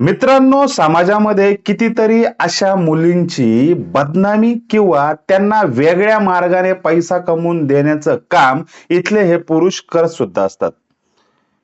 मित्रांनो समाजामध्ये कितीतरी अशा मुलींची बदनामी किंवा त्यांना वेगळ्या मार्गाने पैसा कमवून देण्याचं काम इथले हे पुरुष करत सुद्धा असतात.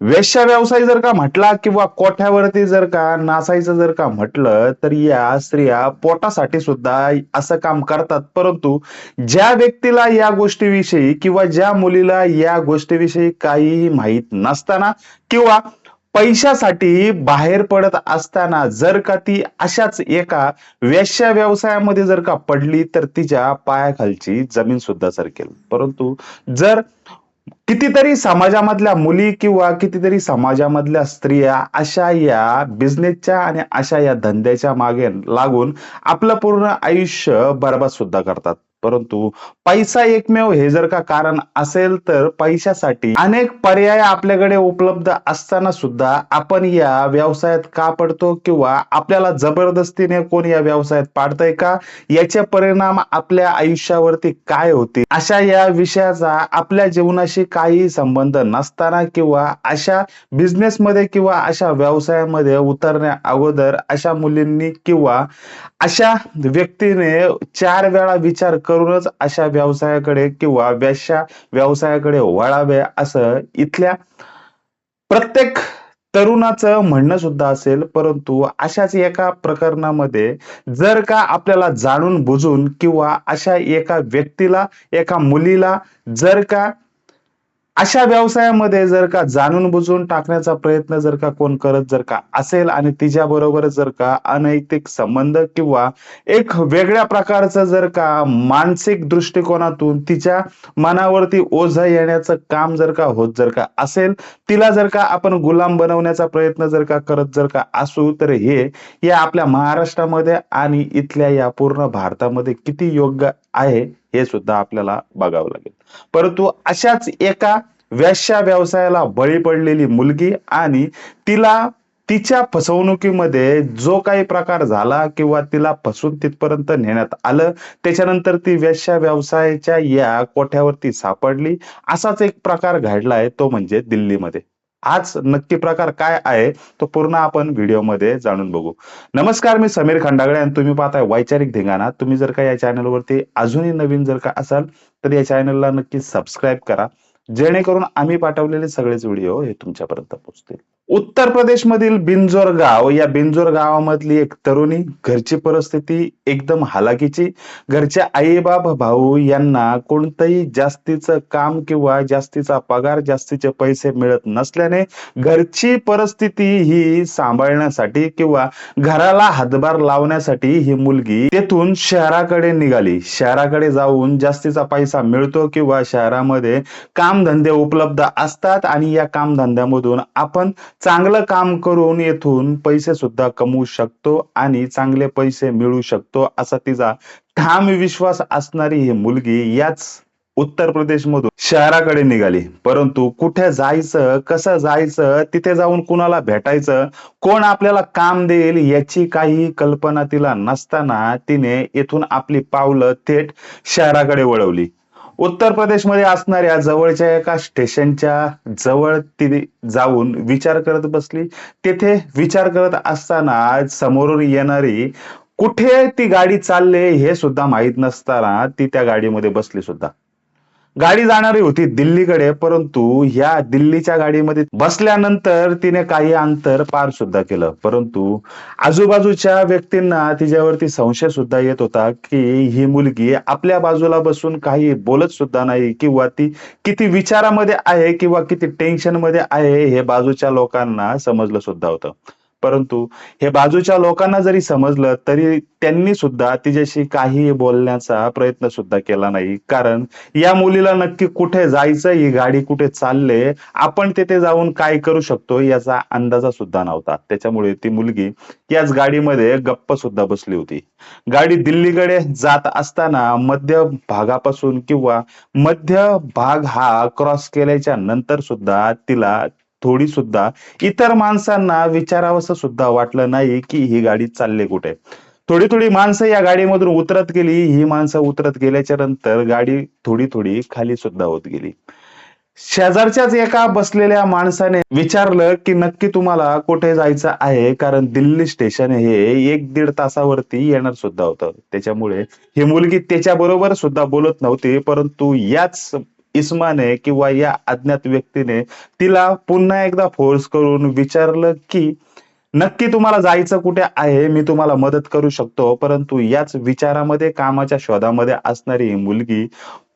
वेश्या व्यवसाय जर का म्हटला किंवा कोठ्यावरती जर का नासायचं जर का म्हटलं तर या स्त्रिया पोटासाठी सुद्धा असं काम करतात. परंतु ज्या व्यक्तीला या गोष्टीविषयी किंवा ज्या मुलीला या गोष्टीविषयी काहीही माहीत नसताना किंवा पैशासाठी बाहेर पडत असताना जर का ती अशाच एका वेश्या व्यवसायामध्ये जर का पडली तर तिच्या पायाखालची जमीन सुद्धा सरकेल. परंतु जर कितीतरी समाजामधल्या मुली किंवा कितीतरी समाजामधल्या स्त्रिया अशा या बिझनेसच्या आणि अशा या धंद्याच्या मागे लागून आपलं पूर्ण आयुष्य बरबाद सुद्धा करतात. परंतु पैसा एकमेव हे जर का कारण असेल तर पैशासाठी अनेक पर्याय आपल्याकडे उपलब्ध असताना सुद्धा आपण या व्यवसायात का पडतो किंवा आपल्याला जबरदस्तीने कोण या व्यवसायात पाडतंय का? याचे परिणाम आपल्या आयुष्यावरती काय होते? अशा या विषयाचा आपल्या जीवनाशी काही संबंध नसताना किंवा अशा बिझनेसमध्ये किंवा अशा व्यवसायामध्ये उतरण्या अगोदर अशा मुलींनी किंवा अशा व्यक्तीने चार वेळा विचार करूनच अशा व्यवसायाकडे किंवा व्याशा व्यवसायाकडे वळावे असं इथल्या प्रत्येक तरुणाचं म्हणणं सुद्धा असेल. परंतु अशाच एका प्रकरणामध्ये जर का आपल्याला जाणून बुजून किंवा अशा एका व्यक्तीला एका मुलीला जर का अशा व्यवसायामध्ये जर का जाणून बुजून टाकण्याचा प्रयत्न जर का कोण करत जर का असेल आणि तिच्या बरोबर जर का अनैतिक संबंध किंवा एक वेगळ्या प्रकारचं जर का मानसिक दृष्टिकोनातून तिच्या मनावरती ओझ येण्याचं काम जर का होत जर का असेल तिला जर का आपण गुलाम बनवण्याचा प्रयत्न जर का करत जर का असू तर हे या आपल्या महाराष्ट्रामध्ये आणि इथल्या या पूर्ण भारतामध्ये किती योग्य आहे हे सुद्धा आपल्याला बघावं लागेल. परंतु अशाच एका व्याश्या व्यवसायाला बळी पडलेली मुलगी आणि तिला तिच्या फसवणुकीमध्ये जो काही प्रकार झाला किंवा तिला फसून तिथपर्यंत नेण्यात आलं त्याच्यानंतर ती वेश्या व्यवसायाच्या या कोठ्यावरती सापडली असाच एक प्रकार घडलाय तो म्हणजे दिल्लीमध्ये. आज नक्की प्रकार काय आहे तो पूर्ण आपण व्हिडिओमध्ये जाणून बघू. नमस्कार मी समीर खंडागळे आणि तुम्ही पाहताय वैचारिक धिंगाणा. तुम्ही जर का या चॅनलवरती अजूनही नवीन जर का असाल तर या चॅनलला नक्की सबस्क्राईब करा. जेणेकरून आम्ही पाठवलेले सगळेच व्हिडिओ हे तुमच्यापर्यंत पोहोचतील. उत्तर प्रदेशमधील बिंजोर गाव या बिंजोर गावामधली एक तरुणी घरची परिस्थिती एकदम हालाकीची घरच्या आईबाप भाऊ यांना कोणतंही जास्तीचं काम किंवा जास्तीचा पगार जास्तीचे पैसे मिळत नसल्याने घरची परिस्थिती ही सांभाळण्यासाठी किंवा घराला हातभार लावण्यासाठी ही मुलगी तेथून शहराकडे निघाली. शहराकडे जाऊन जास्तीचा पैसा मिळतो किंवा शहरामध्ये कामधंदे उपलब्ध असतात आणि या कामधंद्यामधून आपण चांगलं काम करून येथून पैसे सुद्धा कमवू शकतो आणि चांगले पैसे मिळू शकतो असा तिचा ठाम विश्वास असणारी ही मुलगी याच उत्तर प्रदेशमधून शहराकडे निघाली. परंतु कुठे जायचं कसं जायचं तिथे जाऊन कुणाला भेटायचं कोण आपल्याला काम देईल याची काही कल्पना तिला नसताना तिने येथून आपली पावलं थेट शहराकडे वळवली. उत्तर प्रदेशमध्ये असणाऱ्या जवळच्या एका स्टेशनच्या जवळ ती जाऊन विचार करत बसली. तेथे विचार करत असताना समोरून येणारी कुठे ती गाडी चालले हे सुद्धा माहीत नसताना ती त्या गाडीमध्ये बसली सुद्धा. गाडी जाणारी होती दिल्लीकडे परंतु ह्या दिल्लीच्या गाडीमध्ये बसल्यानंतर तिने काही अंतर पार सुद्धा केलं. परंतु आजूबाजूच्या व्यक्तींना तिच्यावरती संशय सुद्धा येत होता की ही मुलगी आपल्या बाजूला बसून काही बोलत सुद्धा नाही किंवा ती किती विचारामध्ये आहे किंवा किती टेन्शनमध्ये आहे हे बाजूच्या लोकांना समजलं सुद्धा होतं. परंतु हे बाजूच्या लोकांना जरी समजलं तरी त्यांनी सुद्धा तिच्याशी काही बोलण्याचा प्रयत्न सुद्धा केला नाही. कारण या मुलीला नक्की कुठे जायचं ही गाडी कुठे चालले आपण तिथे जाऊन काय करू शकतो याचा अंदाजा सुद्धा नव्हता. त्याच्यामुळे ती मुलगी याच गाडीमध्ये गप्प सुद्धा बसली होती. गाडी दिल्लीकडे जात असताना मध्य भागापासून किंवा मध्य भाग हा क्रॉस केल्याच्यानंतर सुद्धा तिला थोडी सुद्धा. इतर माणसांना विचारावंसं सुद्धा वाटलं नाही की ही गाडी चालली कुठे. थोडी थोडी माणसं या गाडीमधून उतरत गेली. ही माणसं उतरत गेल्याच्यानंतर गाडी थोडी थोडी खाली सुद्धा होत गेली. शेजारच्याच एका बसलेल्या माणसाने विचारलं की नक्की तुम्हाला कुठे जायचं आहे? कारण दिल्ली स्टेशन हे एक दीड तासावरती येणार सुद्धा होतं. त्याच्यामुळे ही मुलगी त्याच्या बरोबर सुद्धा बोलत नव्हती परंतु याच इस्माने किंवा या अज्ञात व्यक्तीने तिला पुन्हा एकदा फोर्स करून विचारलं की नक्की तुम्हाला जायचं कुठे आहे? मी तुम्हाला मदत करू शकतो. परंतु याच विचारामध्ये कामाच्या शोधामध्ये असणारी ही मुलगी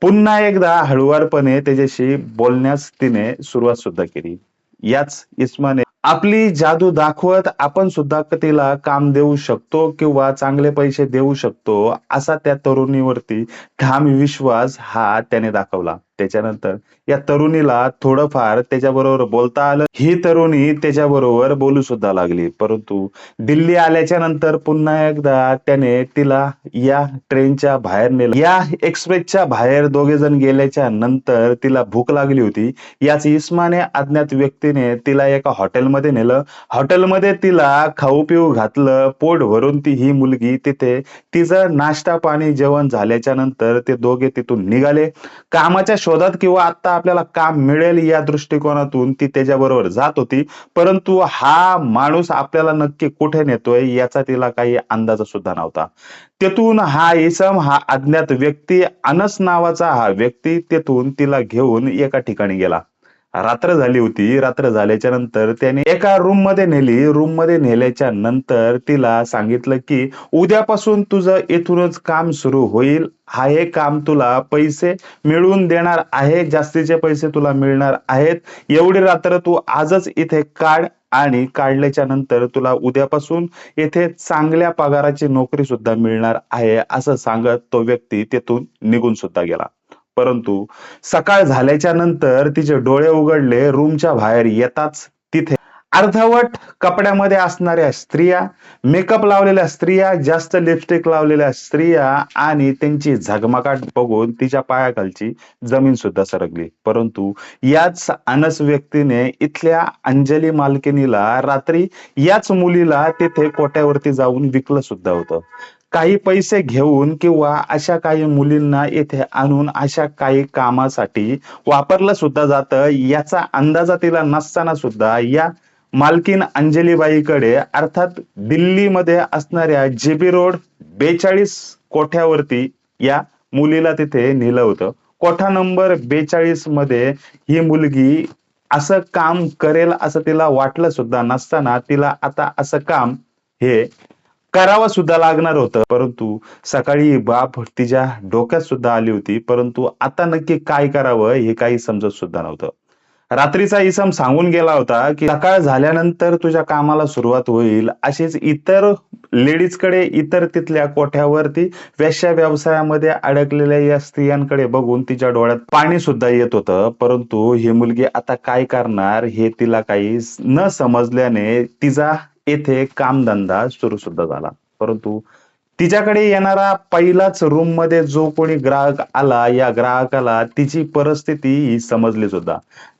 पुन्हा एकदा हळुवारपणे त्याच्याशी बोलण्यास तिने सुरुवात सुद्धा केली. याच इस्माने आपली जादू दाखवत आपण सुद्धा तिला काम देऊ शकतो किंवा चांगले पैसे देऊ शकतो असा त्या तरुणीवरती ठाम विश्वास हा त्याने दाखवला. त्याच्यानंतर या तरुणीला थोडंफार त्याच्याबरोबर बोलता आलं. ही तरुणी त्याच्याबरोबर बोलू सुद्धा लागली. परंतु दिल्ली आल्याच्यानंतर पुन्हा एकदा त्याने तिला या ट्रेनच्या बाहेर नेलं. या एक्सप्रेसच्या बाहेर दोघे जण गेल्याच्यानंतर तिला भूक लागली होती. याच इस्माने अज्ञात व्यक्तीने तिला एका हॉटेलमध्ये नेलं. हॉटेलमध्ये तिला खाऊ पिऊ घातलं. पोट भरून ती ही मुलगी तिथे तिचं नाश्ता पाणी जेवण झाल्याच्यानंतर ते दोघे तिथून निघाले. कामाच्या शोधात किंवा आता आपल्याला काम मिळेल या दृष्टिकोनातून ती त्याच्याबरोबर जात होती. परंतु हा माणूस आपल्याला नक्की कुठे नेतोय याचा तिला काही अंदाज सुद्धा नव्हता. तेथून हा इसम हा अज्ञात व्यक्ती अनस नावाचा हा व्यक्ती तेथून तिला घेऊन एका ठिकाणी गेला. रात्र झाली होती. रात्र झाल्याच्यानंतर त्याने एका रूममध्ये नेली. रूममध्ये नेल्याच्या नंतर तिला सांगितलं की उद्यापासून तुझं इथूनच काम सुरू होईल. हा हे काम तुला पैसे मिळवून देणार आहे. जास्तीचे पैसे तुला मिळणार आहेत. एवढी रात्र तू आजच इथे काढ आणि काढल्याच्या नंतर तुला उद्यापासून येथे चांगल्या पगाराची नोकरी सुद्धा मिळणार आहे. असं सांगत तो व्यक्ती तेथून निघून सुद्धा गेला. परंतु सकाळ झाल्याच्यानंतर तिचे डोळे उघडले रूमच्या बाहेर येताच तिथे अर्धवट कपड्यामध्ये असणाऱ्या स्त्रिया मेकअप लावलेल्या स्त्रिया जास्त लिपस्टिक लावलेल्या स्त्रिया आणि त्यांची झगमगाट बघून तिच्या पायाखालची जमीन सुद्धा सरकली. परंतु याच अनस व्यक्तीने इथल्या अंजली मालकिनीला रात्री याच मुलीला तिथे कोट्यावरती जाऊन विकलं सुद्धा होतं. काही पैसे घेऊन किंवा अशा काही मुलींना येथे आणून अशा काही कामासाठी वापरलं सुद्धा जातं. याचा अंदाजा तिला नसताना सुद्धा या मालकीन अंजलीबाईकडे अर्थात दिल्लीमध्ये असणाऱ्या जेबी रोड बेचाळीस कोठ्यावरती या मुलीला तिथे नेलं होतं. कोठा नंबर बेचाळीसमध्ये ही मुलगी असं काम करेल असं तिला वाटलं सुद्धा नसताना तिला आता असं काम हे करावं सुद्धा लागणार होतं परंतु सकाळी बाप तिच्या डोक्यात सुद्धा आली होती परंतु आता नक्की काय करावं हे काही समजत सुद्धा नव्हतं. रात्रीचा इसम सांगून गेला होता की सकाळ झाल्यानंतर तुझ्या कामाला सुरुवात होईल अशीच इतर लेडीजकडे इतर तिथल्या कोठ्यावरती वेश्या व्यवसायामध्ये अडकलेल्या या स्त्रियांकडे बघून तिच्या डोळ्यात पाणी सुद्धा येत होतं परंतु ही मुलगी आता काय करणार हे तिला काही न समजल्याने तिचा येथे कामधंदा सुरू सुद्धा झाला. परंतु तिच्याकडे येणारा पहिलाच रूममध्ये जो कोणी ग्राहक आला या ग्राहकाला तिची परिस्थिती ही समजली सुद्धा.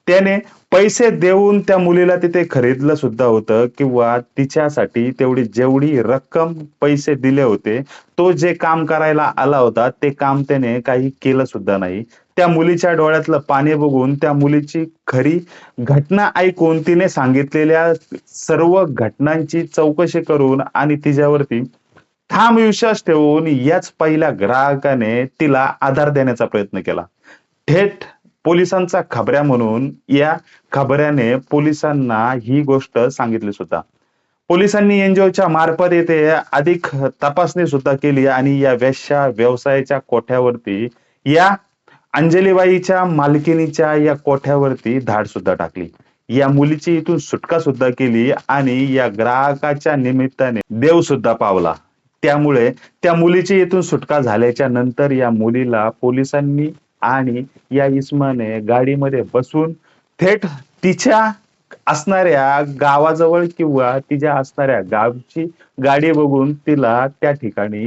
त्याने पैसे देऊन त्या मुलीला तिथे खरीदलं सुद्धा होतं किंवा तिच्यासाठी तेवढी जेवढी रक्कम पैसे दिले होते तो जे काम करायला आला होता ते काम त्याने काही केलं सुद्धा नाही. त्या मुलीच्या डोळ्यातलं पाणी बघून त्या मुलीची खरी घटना ऐकून तिने सांगितलेल्या सर्व घटनांची चौकशी करून आणि तिच्यावरती ठाम विश्वास ठेवून याच पहिल्या ग्राहकाने तिला आधार देण्याचा प्रयत्न केला. थेट पोलिसांचा खबऱ्या म्हणून या खबऱ्याने पोलिसांना ही गोष्ट सांगितली सुद्धा. पोलिसांनी एनजीओच्या मार्फत येथे अधिक तपासणी सुद्धा केली आणि या वेश्या व्यवसायाच्या कोठ्यावरती या अंजलीबाईच्या मालकिनीच्या या कोठ्यावरती धाड सुद्धा टाकली. या मुलीची इथून सुटका सुद्धा केली आणि या ग्राहकाच्या निमित्ताने देव सुद्धा पावला. त्यामुळे त्या मुलीची इथून सुटका झाल्याच्यानंतर या मुलीला पोलिसांनी आणि या इस्माने गाडीमध्ये बसून थेट तिच्या असणाऱ्या गावाजवळ किंवा तिच्या असणाऱ्या गावची गाडी बघून तिला त्या ठिकाणी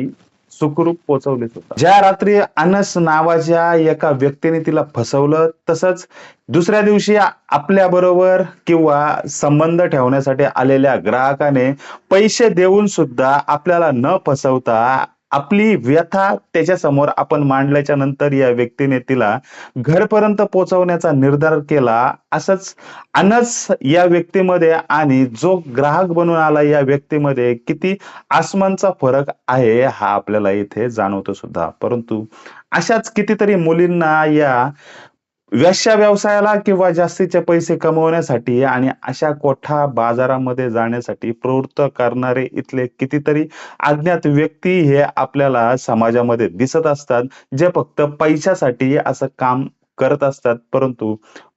सुखरूप पोहोचवले सुद्धा ज्या रात्री अनस नावाच्या एका व्यक्तीने तिला फसवलं तसंच दुसऱ्या दिवशी आपल्या बरोबर किंवा संबंध ठेवण्यासाठी आलेल्या ग्राहकाने पैसे देऊन सुद्धा आपल्याला न फसवता आपली व्यथा त्याच्यासमोर आपण मांडल्याच्या नंतर या व्यक्तीने तिला घरपर्यंत पोहोचवण्याचा निर्धार केला असंच अनस या व्यक्तीमध्ये आणि जो ग्राहक बनून आला या व्यक्तीमध्ये किती आसमानचा फरक आहे हा आपल्याला इथे जाणवतो सुद्धा. परंतु अशाच कितीतरी मुलींना या वेश्या व्यवसायाला किंवा जास्तीचे पैसे कमवण्यासाठी आणि अशा कोठा बाजारामध्ये जाण्यासाठी प्रवृत्त करणारे इथले कितीतरी अज्ञात व्यक्ती हे आपल्याला समाजामध्ये दिसत असतात. जे फक्त पैशासाठी असं काम करत असतात. परंतु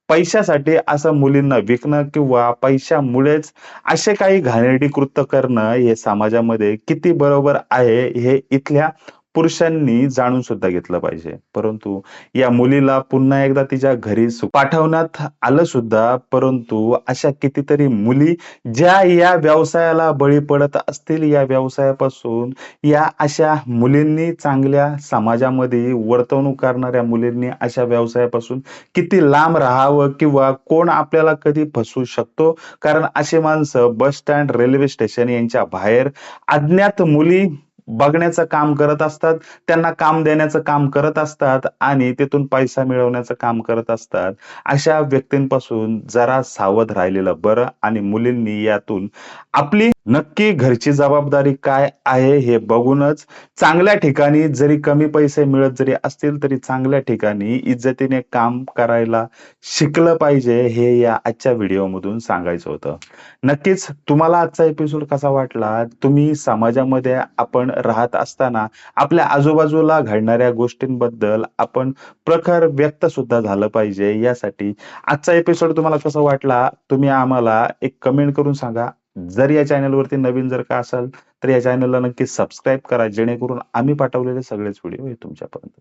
पैशासाठी असं मुलींना विकणं किंवा पैशामुळेच असे काही घाणेरडी कृत्य करणं हे समाजामध्ये किती बरोबर आहे हे इथल्या पुरुषांनी जाणून सुद्धा घेतलं पाहिजे. परंतु या मुलीला पुन्हा एकदा तिच्या घरी पाठवण्यात आलं सुद्धा परंतु अशा कितीतरी मुली ज्या या व्यवसायाला बळी पडत असतील या व्यवसायापासून या अशा मुलींनी चांगल्या समाजामध्ये वर्तवणूक करणाऱ्या मुलींनी अशा व्यवसायापासून किती लांब राहावं किंवा कोण आपल्याला कधी फसवू शकतो? कारण असे माणसं बस स्टँड रेल्वे स्टेशन यांच्या बाहेर अज्ञात मुली बघण्याचं काम करत असतात त्यांना काम देण्याचं काम करत असतात आणि तिथून पैसा मिळवण्याचं काम करत असतात. अशा व्यक्तींपासून जरा सावध राहिलेलं बरं आणि मुलींनी यातून आपली नक्की घरची जबाबदारी काय आहे हे बघूनच चांगल्या ठिकाणी जरी कमी पैसे मिळत जरी असतील तरी चांगल्या ठिकाणी इज्जतीने काम करायला शिकलं पाहिजे हे या आजच्या व्हिडिओमधून सांगायचं होतं. नक्कीच तुम्हाला आजचा एपिसोड कसा वाटला? तुम्ही समाजामध्ये आपण राहत असताना आपल्या आजूबाजूला घडणाऱ्या गोष्टींबद्दल आपण प्रखर व्यक्त सुद्धा झालं पाहिजे यासाठी आजचा एपिसोड तुम्हाला कसा वाटला? तुम्ही आम्हाला एक कमेंट करून सांगा. जर या चॅनलवरती नवीन जर का असाल तर या चॅनलला नक्की सबस्क्राईब करा जेणेकरून आम्ही पाठवलेले सगळेच व्हिडिओ हे तुमच्यापर्यंत